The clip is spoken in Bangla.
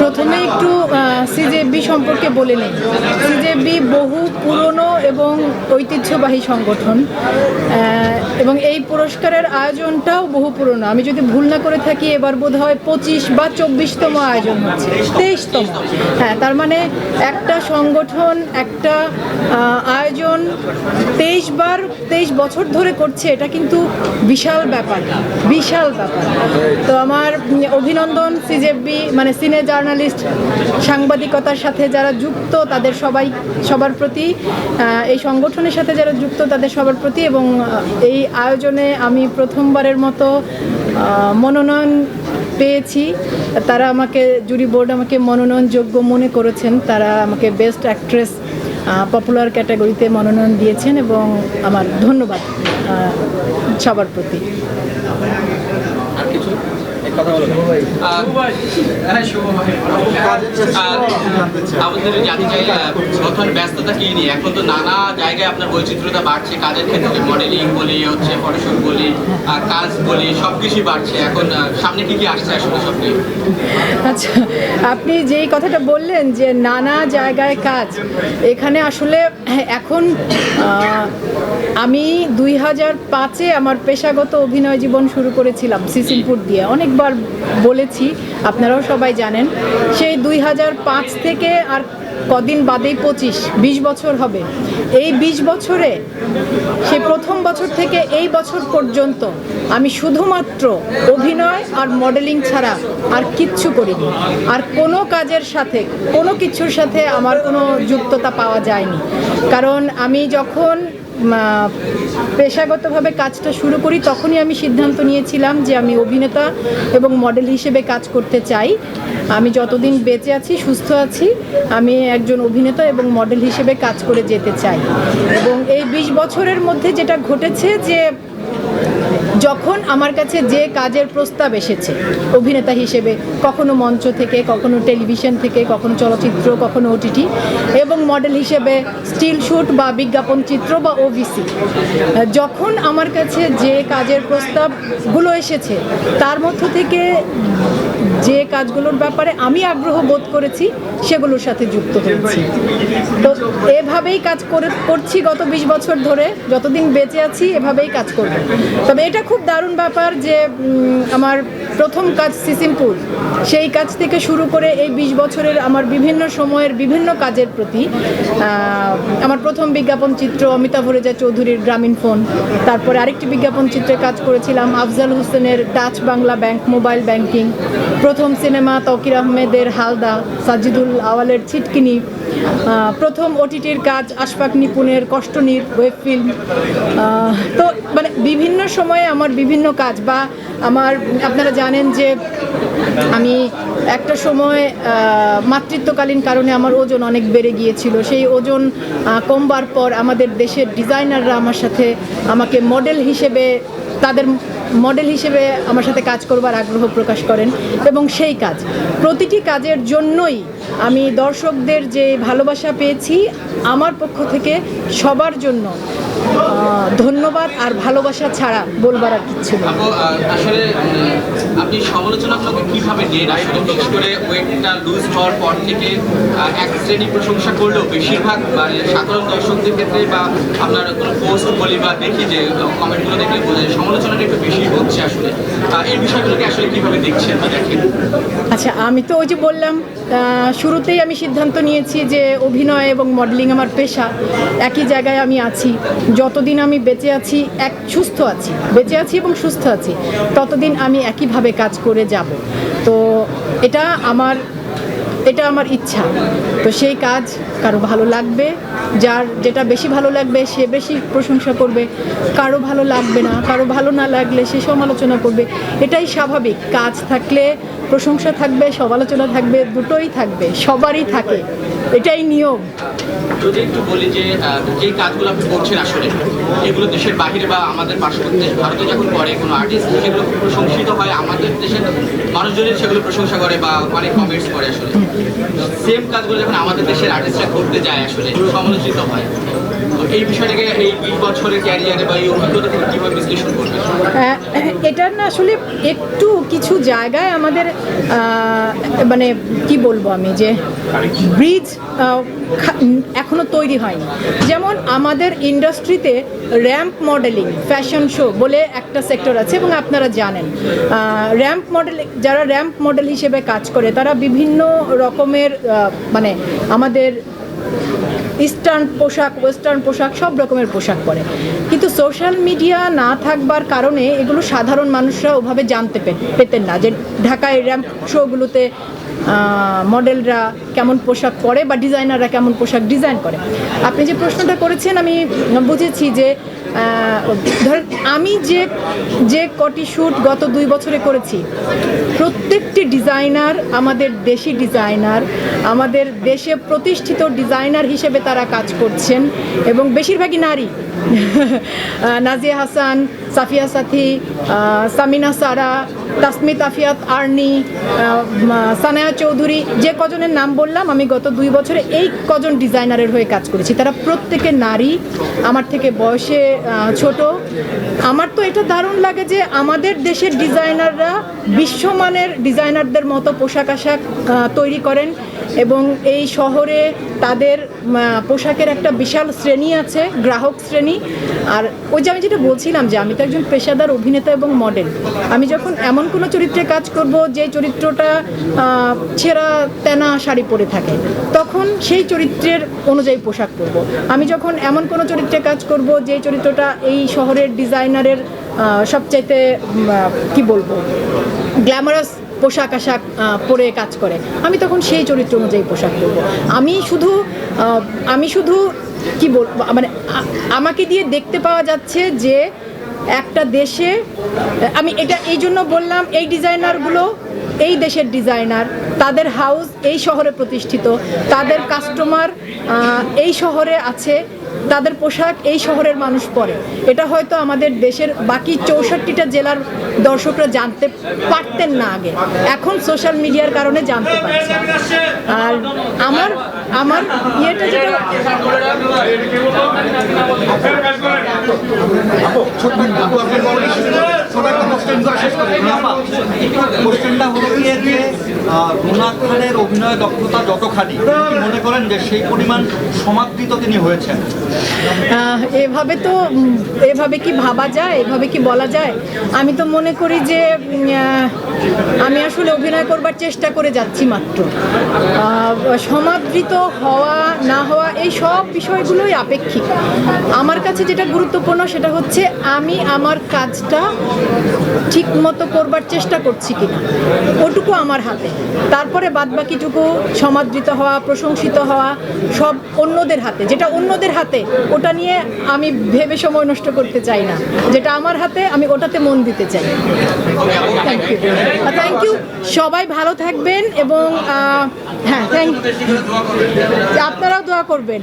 প্রথমে একটু সিজেবি সম্পর্কে বলে নেই। সিজেবি বহু পুরনো এবং ঐতিহ্যবাহী সংগঠন এবং এই পুরস্কারের আয়োজনটাও বহু পুরনো। আমি যদি ভুল না করে থাকি, এবার বোধ হয় পঁচিশ বা চব্বিশতম আয়োজন হচ্ছে, তেইশতম। হ্যাঁ তার মানে একটা সংগঠন, একটা আয়োজন তেইশ বার, তেইশ বছর ধরে করছে, এটা কিন্তু বিশাল ব্যাপার বিশাল ব্যাপার। তো আমার অভিনন্দন সিজেবি মানে সিনে জার্নালিস্ট, সাংবাদিকতার সাথে যারা যুক্ত, তাদের সবাই, সবার প্রতি এই সংগঠনের সাথে যারা যুক্ত, তাদের সবার প্রতি এবং এই আয়োজনে আমি প্রথমবারের মতো মনোনয়ন পেয়েছি। তারা আমাকে, জুরি বোর্ড আমাকে মনোনয়নযোগ্য মনে করেছেন। তারা আমাকে বেস্ট অ্যাক্ট্রেস পপুলার ক্যাটাগরিতে মনোনয়ন দিয়েছেন এবং আমার ধন্যবাদ সবার প্রতি। আমাদের জানতে চাই বর্তমান ব্যস্ততা কি নিয়ে? এখন তো নানা জায়গায় আপনার বৈচিত্র্যতা বাড়ছে কাজের ক্ষেত্রে মডেলিং বলি হচ্ছে ফটোশুট বলি কাজ বলি সব কিছুই বাড়ছে। এখন সামনে কি কি আসছে আসলে সব নিয়ে? আচ্ছা আপনি যেই কথাটা বললেন যে নানা জায়গায় কাজ এখানে আসলে এখন আমি দুই হাজার পাঁচে আমার পেশাগত অভিনয় জীবন শুরু করেছিলাম সিসিমপুর দিয়ে। অনেকবার বলেছি, আপনারাও সবাই জানেন, সেই দুই হাজার পাঁচ থেকে আর কদিন বাদেই পঁচিশ, বিশ বছর হবে। এই বিশ বছরে সে প্রথম বছর থেকে এই বছর পর্যন্ত আমি শুধুমাত্র অভিনয় আর মডেলিং ছাড়া আর কিচ্ছু করিনি। আর কোনো কাজের সাথে, কোনো কিছুর সাথে আমার কোনো যুক্ততা পাওয়া যায়নি। কারণ আমি যখন পেশাগতভাবে কাজটা শুরু করি, তখনই আমি সিদ্ধান্ত নিয়েছিলাম যে আমি অভিনেতা এবং মডেল হিসেবে কাজ করতে চাই। আমি যতদিন বেঁচে আছি, সুস্থ আছি, আমি একজন অভিনেতা এবং মডেল হিসেবে কাজ করে যেতে চাই। এবং এই বিশ বছরের মধ্যে যেটা ঘটেছে যে যখন আমার কাছে যে কাজের প্রস্তাব এসেছে, অভিনেতা হিসেবে, কখনো মঞ্চ থেকে, কখনো টেলিভিশন থেকে, কখনো চলচ্চিত্র, কখনো ওটিটি এবং মডেল হিসেবে স্টিল শ্যুট বা বিজ্ঞাপন চিত্র বা ওবিসি যখন আমার কাছে যে কাজের প্রস্তাবগুলো এসেছে, তার মধ্য থেকে যে কাজগুলোর ব্যাপারে আমি আগ্রহ বোধ করেছি, সেগুলোর সাথে যুক্ত হয়েছি। তো এভাবেই কাজ করে, করছি গত বিশ বছর ধরে, যতদিন বেঁচে আছি, এভাবেই কাজ করব। তবে এটা খুব দারুণ ব্যাপার যে আমার প্রথম কাজ সিসিমপুর। সেই কাজ থেকে শুরু করে এই বিশ বছরের আমার বিভিন্ন সময়ের বিভিন্ন কাজের প্রতি আমার প্রথম বিজ্ঞাপন চিত্র অমিতাভ রেজা চৌধুরীর গ্রামীণ ফোন, তারপরে আরেকটি বিজ্ঞাপন চিত্রে কাজ করেছিলাম আফজাল হোসেনের touch Bangla bank, mobile banking. প্রথম সিনেমা তকির আহমেদের হালদা সাজিদুল আওয়ালের ছিটকিনি। প্রথম ওটিটির কাজ আশফাক নিপুণের কষ্টনীর ওয়েব ফিল্ম। তো মানে বিভিন্ন সময়ে আমার বিভিন্ন কাজ বা আমার, আপনারা জানেন যে আমি একটা সময় মাতৃত্বকালীন কারণে আমার ওজন অনেক বেড়ে গিয়েছিল। সেই ওজন কমবার পর আমাদের দেশের ডিজাইনাররা আমার সাথে আমাকে মডেল হিসেবে তাদের মডেল হিসেবে আমার সাথে কাজ করবার আগ্রহ প্রকাশ করেন এবং সেই কাজ। প্রতিটি কাজের জন্যই আমি দর্শকদের যে ভালোবাসা পেয়েছি, আমার পক্ষ থেকে সবার জন্য ধন্যবাদ আর ভালোবাসা ছাড়া বলবার আর কিচ্ছু আসলে আপনি সমালোচনাগুলোকে কীভাবে নেন আসলে বিশেষ করে ওয়েটটা লুজ হওয়ার পর থেকে এক শ্রেণি প্রশংসা করলেও বেশিরভাগ মানে সাধারণ দর্শকদের ক্ষেত্রে বা আপনার কোনো পোস্ট বলি বা দেখি যে কমেন্টগুলো দেখলে বোঝা যায় সমালোচনাটা একটু বেশি হচ্ছে আসলে। এই বিষয়গুলোকে আসলে কীভাবে দেখছেন বা দেখেন? আচ্ছা আমি তো ওই যে বললাম শুরুতেই আমি সিদ্ধান্ত নিয়েছি যে অভিনয় এবং মডেলিং আমার পেশা একই জায়গায় আমি আছি। যতদিন আমি বেঁচে আছি, এক সুস্থ আছি, বেঁচে আছি এবং সুস্থ আছি, ততদিন আমি একইভাবে কাজ করে যাব। তো এটা আমার এটা আমার ইচ্ছা। তো সেই কাজ কারও ভালো লাগবে, যার যেটা বেশি ভালো লাগবে সে বেশি প্রশংসা করবে। কারও ভালো লাগবে না, কারও ভালো না লাগলে সে সমালোচনা করবে। এটাই স্বাভাবিক, কাজ থাকলে প্রশংসা থাকবে, সমালোচনা থাকবে, দুটোই থাকবে, সবারই থাকে। এটাই নিয়ম। যদি একটু বলি যে যে কাজগুলো আপনি করছেন আসলে এগুলো দেশের বাহিরে বা আমাদের পার্শ্ববর্তী ভারতে যখন করে কোনো আর্টিস্ট সেগুলো প্রশংসিত হয়, আমাদের দেশের মানুষজনের সেগুলো প্রশংসা করে বা অনেক কমেন্টস করে আসলে। সেম কাজগুলো যখন আমাদের দেশের আর্টিস্টরা করতে যায় আসলে সমালোচিত হয়। করবেন? আহ, না আসলে একটু কিছু জায়গায় আমাদের মানে কি বলব আমি যে ব্রিজ এখনও তৈরি হয়নি। যেমন আমাদের ইন্ডাস্ট্রিতে র্যাম্প মডেলিং ফ্যাশন শো বলে একটা সেক্টর আছে এবং আপনারা জানেন। র্যাম্প মডেল যারা র্যাম্প মডেল হিসেবে কাজ করে তারা বিভিন্ন রকমের মানে আমাদের ইস্টার্ন পোশাক ওয়েস্টার্ন পোশাক, সব রকমের পোশাক পরে। কিন্তু সোশ্যাল মিডিয়া না থাকবার কারণে এগুলো সাধারণ মানুষরা ওভাবে জানতে পেতেন না। যে ঢাকায় র্যাম্প শোগুলোতে মডেলরা কেমন পোশাক পরে বা ডিজাইনাররা কেমন পোশাক ডিজাইন করে। আপনি যে প্রশ্নটা করেছেন, আমি বুঝেছি যে ধরেন আমি যে যে কটি শ্যুট গত দুই বছরে করেছি, প্রত্যেকটি ডিজাইনার আমাদের দেশি ডিজাইনার, আমাদের দেশে প্রতিষ্ঠিত ডিজাইনার হিসেবে তারা কাজ করছেন এবং বেশিরভাগই নারী। নাজিয়া হাসান, সাফিয়া সাথী সামিনা সারা, তাসমিত আফিয়াত আর্নি সানায়া চৌধুরী, যে কজনের নাম বললাম আমি গত দুই বছরে এই কজন ডিজাইনারের হয়ে কাজ করেছি। তারা প্রত্যেকে নারী, আমার থেকে বয়সে ছোট। আমার তো এটা দারুণ লাগে যে আমাদের দেশের ডিজাইনাররা বিশ্বমানের ডিজাইনারদের মতো পোশাক আশাক তৈরি করেন এবং এই শহরে তাদের পোশাকের একটা বিশাল শ্রেণি আছে, গ্রাহক শ্রেণি। আর ওই যে আমি যেটা বলছিলাম যে আমি তো একজন পেশাদার অভিনেতা এবং মডেল। আমি যখন এমন কোনো চরিত্রে কাজ করব যে চরিত্রটা ছেঁড়া তেনা শাড়ি পরে থাকে, তখন সেই চরিত্রের অনুযায়ী পোশাক পরব। আমি যখন এমন কোনো চরিত্রে কাজ করব যে চরিত্রটা এই শহরের ডিজাইনারের সবচাইতে কি বলব, গ্ল্যামারাস পোশাক আশাক পরে কাজ করে, আমি তখন সেই চরিত্র অনুযায়ী পোশাক পরবো। আমি শুধু আমি শুধু, কি বল মানে আমাকে দিয়ে দেখতে পাওয়া যাচ্ছে যে একটা দেশে, আমি এটা, এই জন্য বললাম এই ডিজাইনারগুলো, এই দেশের ডিজাইনার তাদের হাউস এই শহরে প্রতিষ্ঠিত, তাদের কাস্টমার এই শহরে আছে, তাদের পোশাক এই শহরের মানুষ পরে। এটা হয়তো আমাদের দেশের বাকি চৌষট্টিটা জেলার দর্শকরা জানতে পারতেন না আগে। এখন সোশ্যাল মিডিয়ার কারণে জানতে পারছে আর আমার আমার ইয়েটা যেটা কোশ্চেনটা হলো গিয়ে যে রুনা খানের অভিনয় দক্ষতা যতখানি মনে করেন যে সেই পরিমাণ সমাদৃত তিনি হয়েছেন? এভাবে তো এভাবে কি ভাবা যায়? এভাবে কি বলা যায়? আমি তো মনে করি যে আমি আসলে অভিনয় করবার চেষ্টা করে যাচ্ছি মাত্র। সমাদৃত হওয়া না হওয়া এই সব বিষয়গুলোই আপেক্ষিক। আমার কাছে যেটা গুরুত্বপূর্ণ সেটা হচ্ছে আমি আমার কাজটা ঠিক মতো করবার চেষ্টা করছি কিনা। ওটুকু আমার হাতে। তারপরে বাদ বাকিটুকু সমাদৃত হওয়া, প্রশংসিত হওয়া সব অন্যদের হাতে। যেটা অন্যদের হাতে, ওটা নিয়ে আমি ভেবে সময় নষ্ট করতে চাই না। যেটা আমার হাতে, আমি ওটাতে মন দিতে চাই। থ্যাংক ইউ থ্যাংক ইউ সবাই ভালো থাকবেন এবং হ্যাঁ থ্যাংক ইউ আপনারাও দোয়া করবেন।